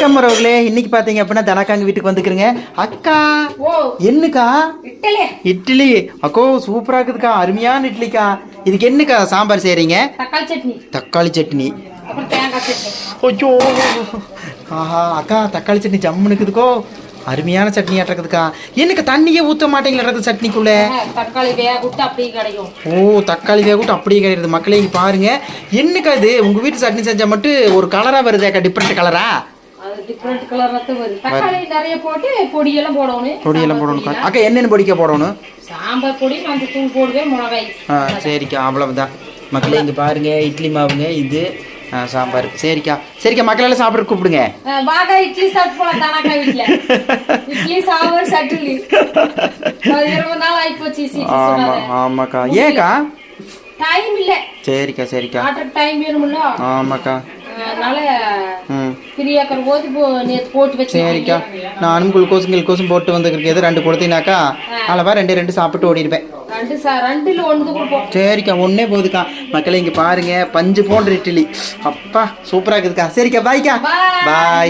வணக்கம் அவர்களே இன்னைக்கு பாத்தீங்க அப்படின்னா தனக்காங்க வீட்டுக்கு வந்துக்கிறேங்க. அக்கா என்னக்கா? இட்லி. அக்கோ சூப்பரா இருக்குதுக்கா. அருமையான இட்லிக்கா. இதுக்கு என்னக்கா சாம்பார் செய்றீங்க? தக்காளி சட்னி. ஐயோ ஆஹா அக்கா தக்காளி சட்னி ஜம்முன்னு இருக்குதுக்கோ. அருமையான சட்னி இருக்குதுக்கா. என்னக்கா தண்ணியே ஊத்த மாட்டேங்கிறது சட்னிக்குள்ள? தக்காளி வேக விட்டு அப்படியே கிடைக்கும். ஓ தக்காளி வேகட்டும் அப்படியே கிடையாது மக்களே இங்க பாருங்க. என்னக்கா இது? உங்க வீட்டு சட்னி செஞ்சா மட்டும் ஒரு கலரா வருதேக்கா டிஃப்ரெண்ட் கலரா டிஃப்ரெண்ட் கலர்ல தான் வருது தக்காளி நிறைய போட்டு பொடியெல்லாம் போடணும். பொடியெல்லாம் போடணும். அக்கா என்னென்ன பொடிக்க போடணும்? சாம்பார் பொடி மஞ்சள் தூள் போடுவேன் மிளகாய். ஆ சரிக்கா அவ்வளவுதான். மக்களே இங்க பாருங்க இட்லி மாவுங்க இது சாம்பார். சரிக்கா சரிக்கா மக்கள் எல்லாம் சாப்பிட கூப்பிடுங்க. வாங்க இட்லி சாப்பிட்டு போலாம் தானாக்கா வீட்டுல இட்லி சாம்பார் சட்லி இருபது நாள் ஆயிப்போச்சு ஆமா ஆமாக்கா. ஏக்கா? டைம் இல்ல. சரிக்கா சரிக்கா. டைம் வேணும்ல. ஆமாக்கா. அதனால ம். பிரியாக்கிற போது இப்போ நேற்று போட்டு வச்சு சரிக்கா நானும் குளுக்கோஸும் கிளுக்கோஸும் போட்டு வந்துருக்கேன் எது ரெண்டு கொடுத்தீங்கனாக்கா அளவா ரெண்டு ரெண்டு சாப்பிட்டு ஓடிடுவேன் ரெண்டு சா ரெண்டுல ஒன்று கொடுப்போம் சரிக்கா ஒன்னே போதுக்கா. மக்களே இங்க பாருங்க பஞ்சு போன்ற இட்லி. அப்பா சூப்பரா இருக்குதுக்கா. சரிக்கா பாய்க்கா. பாய்